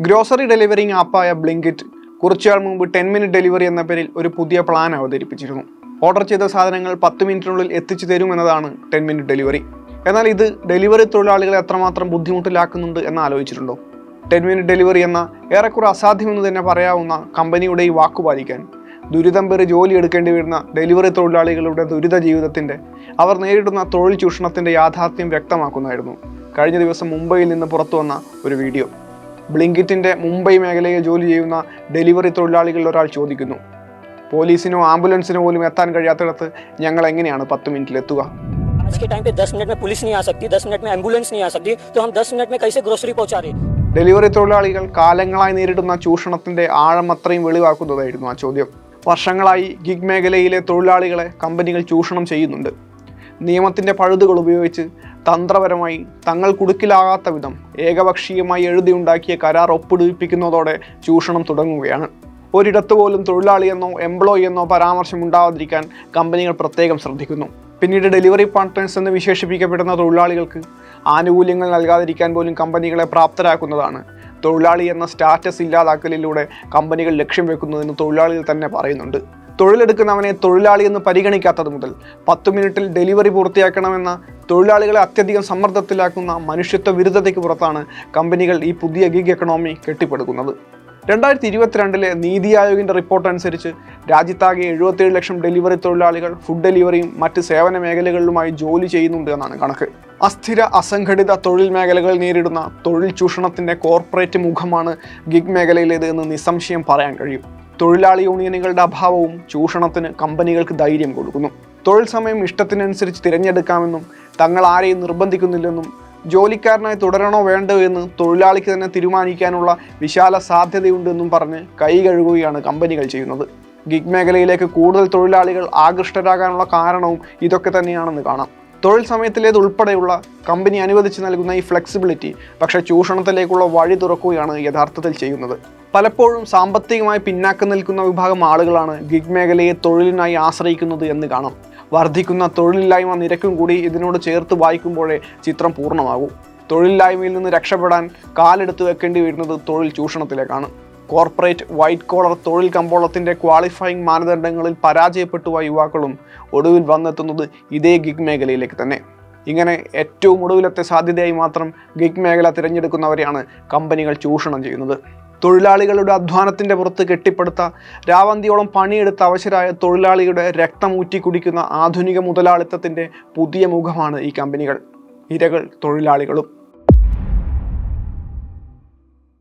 Grocery delivering ആപ്പായ Blinkit കുറച്ചുനാൾ മുമ്പ് ten minute delivery എന്ന പേരിൽ ഒരു പുതിയ പ്ലാൻ അവതരിപ്പിച്ചിരുന്നു. ഓർഡർ ചെയ്ത സാധനങ്ങൾ പത്ത് മിനിറ്റിനുള്ളിൽ എത്തിച്ചു തരും എന്നതാണ് ടെൻ മിനിറ്റ് ഡെലിവറി എന്നാൽ ഇത് ഡെലിവറി തൊഴിലാളികളെ എത്രമാത്രം ബുദ്ധിമുട്ടിലാക്കുന്നുണ്ട് എന്ന് ആലോചിച്ചിട്ടുണ്ടോ? ടെൻ മിനിറ്റ് ഡെലിവറി എന്ന ഏറെക്കുറെ അസാധ്യമെന്ന് തന്നെ പറയാവുന്ന കമ്പനിയുടെ ഈ വാക്കു പാലിക്കാൻ ദുരിതം പേറി ജോലി എടുക്കേണ്ടി വരുന്ന ഡെലിവറി തൊഴിലാളികളുടെ ദുരിത ജീവിതത്തിന്റെ അവർ നേരിടുന്ന തൊഴിൽ ചൂഷണത്തിന്റെ യാഥാർത്ഥ്യം വ്യക്തമാക്കുന്നതായിരുന്നു കഴിഞ്ഞ ദിവസം മുംബൈയിൽ നിന്ന് പുറത്തു വന്ന ഒരു വീഡിയോ. ബ്ലിങ്കിറ്റിൻ്റെ മുംബൈ മേഖലയിൽ ജോലി ചെയ്യുന്ന ഡെലിവറി തൊഴിലാളികളിൽ ഒരാൾ ചോദിക്കുന്നു പോലീസിനോ ആംബുലൻസിനോ പോലും എത്താൻ കഴിയാത്തിടത്ത് ഞങ്ങൾ എങ്ങനെയാണ് പത്ത് മിനിറ്റിൽ എത്തുക आज के टाइम पे 10 मिनट में पुलिस नहीं आ सकती 10 मिनट में एम्बुलेंस नहीं आ सकती तो हम 10 मिनट में कैसे ग्रोसरी पहुंचा रहे ഡെലിവറി തൊഴിലാളികൾ കാലങ്ങളായി നേരിടുന്ന ചൂഷണത്തിന്റെ ആഴം അത്രയും വെളിവാക്കുന്നതായിരുന്നു ആ ചോദ്യം വർഷങ്ങളായി ഗിഗ് മേഖലയിലെ തൊഴിലാളികളെ കമ്പനികൾ ചൂഷണം ചെയ്യുന്നുണ്ട് നിയമത്തിന്റെ പഴുതുകൾ ഉപയോഗിച്ച് തന്ത്രപരമായി തങ്ങൾ കുടുക്കിലാകാത്ത വിധം ഏകപക്ഷീയമായി എഴുതിയുണ്ടാക്കിയ കരാർ ഒപ്പിടിപ്പിക്കുന്നതോടെ ചൂഷണം തുടങ്ങുകയാണ്. ഒരിടത്ത് പോലും തൊഴിലാളിയെന്നോ എംപ്ലോയി എന്നോ പരാമർശം ഉണ്ടാവാതിരിക്കാൻ കമ്പനികൾ പ്രത്യേകം ശ്രദ്ധിക്കുന്നു. പിന്നീട് ഡെലിവറി പാർട്ട്നേഴ്സ് എന്ന് വിശേഷിപ്പിക്കപ്പെടുന്ന തൊഴിലാളികൾക്ക് ആനുകൂല്യങ്ങൾ നൽകാതിരിക്കാൻ പോലും കമ്പനികളെ പ്രാപ്തരാക്കുന്നതാണ്. തൊഴിലാളി എന്ന സ്റ്റാറ്റസ് ഇല്ലാതാക്കലിലൂടെ കമ്പനികൾ ലക്ഷ്യം വെക്കുന്നതെന്ന് തൊഴിലാളികൾ തന്നെ പറയുന്നുണ്ട്. തൊഴിലെടുക്കുന്നവനെ തൊഴിലാളി എന്ന് പരിഗണിക്കാത്തത് മുതൽ പത്ത് മിനിറ്റിൽ ഡെലിവറി പൂർത്തിയാക്കണമെന്ന തൊഴിലാളികളെ അത്യധികം സമ്മർദ്ദത്തിലാക്കുന്ന മനുഷ്യത്വ വിരുദ്ധതയ്ക്ക് പുറത്താണ് കമ്പനികൾ ഈ പുതിയ ഗിഗ് എക്കണോമി കെട്ടിപ്പടുക്കുന്നത്. രണ്ടായിരത്തി ഇരുപത്തിരണ്ടിലെ നീതി ആയോഗിന്റെ റിപ്പോർട്ട് അനുസരിച്ച് രാജ്യത്താകെ എഴുപത്തിയേഴ് ലക്ഷം ഡെലിവറി തൊഴിലാളികൾ ഫുഡ് ഡെലിവറിയും മറ്റ് സേവന മേഖലകളിലുമായി ജോലി ചെയ്യുന്നുണ്ട് എന്നാണ് കണക്ക്. അസ്ഥിര അസംഘടിത തൊഴിൽ മേഖലകൾ നേരിടുന്ന തൊഴിൽ ചൂഷണത്തിന്റെ കോർപ്പറേറ്റ് മുഖമാണ് ഗിഗ് മേഖലയിലേത് എന്ന് നിസ്സംശയം പറയാൻ കഴിയും. തൊഴിലാളി യൂണിയനുകളുടെ അഭാവവും ചൂഷണത്തിന് കമ്പനികൾക്ക് ധൈര്യം കൊടുക്കുന്നു. തൊഴിൽ സമയം ഇഷ്ടത്തിനനുസരിച്ച് തിരഞ്ഞെടുക്കാമെന്നും തങ്ങൾ ആരെയും നിർബന്ധിക്കുന്നില്ലെന്നും ജോലിക്കാരനായി തുടരണോ വേണ്ടോ എന്ന് തൊഴിലാളിക്ക് തന്നെ തീരുമാനിക്കാനുള്ള വിശാല സാധ്യതയുണ്ടെന്നും പറഞ്ഞ് കൈ കഴുകുകയാണ് കമ്പനികൾ ചെയ്യുന്നത്. ഗിഗ് മേഖലയിലേക്ക് കൂടുതൽ തൊഴിലാളികൾ ആകൃഷ്ടരാകാനുള്ള കാരണവും ഇതൊക്കെ തന്നെയാണെന്ന് കാണാം. തൊഴിൽ സമയത്തിലേത് ഉൾപ്പെടെയുള്ള കമ്പനി അനുവദിച്ച് നൽകുന്ന ഈ ഫ്ലെക്സിബിലിറ്റി പക്ഷേ ചൂഷണത്തിലേക്കുള്ള വഴി തുറക്കുകയാണ് യഥാർത്ഥത്തിൽ ചെയ്യുന്നത്. പലപ്പോഴും സാമ്പത്തികമായി പിന്നാക്കം നിൽക്കുന്ന വിഭാഗം ആളുകളാണ് ഗിഗ് മേഖലയെ തൊഴിലിനായി ആശ്രയിക്കുന്നത് എന്ന് കാണാം. വർദ്ധിക്കുന്ന തൊഴിലില്ലായ്മ നിരക്കും കൂടി ഇതിനോട് ചേർത്ത് വായിക്കുമ്പോഴേ ചിത്രം പൂർണമാകൂ. തൊഴിലില്ലായ്മയിൽ നിന്ന് രക്ഷപ്പെടാൻ കാലെടുത്ത് വെക്കേണ്ടി വരുന്നത് തൊഴിൽ ചൂഷണത്തിലേക്കാണ്. കോർപ്പറേറ്റ് വൈറ്റ് കോളർ തൊഴിൽ കമ്പോളത്തിന്റെ ക്വാളിഫയിങ് മാനദണ്ഡങ്ങളിൽ പരാജയപ്പെട്ടു പോയ യുവാക്കളും ഒടുവിൽ വന്നെത്തുന്നത് ഇതേ ഗിഗ് മേഖലയിലേക്ക് തന്നെ. ഇങ്ങനെ ഏറ്റവും ഒടുവിലത്തെ സാധ്യതയായി മാത്രം ഗിഗ് മേഖല തിരഞ്ഞെടുക്കുന്നവരെയാണ് കമ്പനികൾ ചൂഷണം ചെയ്യുന്നത്. തൊഴിലാളികളുടെ അധ്വാനത്തിന്റെ പുറത്ത് കെട്ടിപ്പടുത്ത രാവന്തിയോളം പണിയെടുത്ത അവശരായ തൊഴിലാളിയുടെ രക്തം ഊറ്റി കുടിക്കുന്ന ആധുനിക മുതലാളിത്തത്തിന്റെ പുതിയ മുഖമാണ് ഈ കമ്പനികൾ. ഇരകൾ തൊഴിലാളികളും.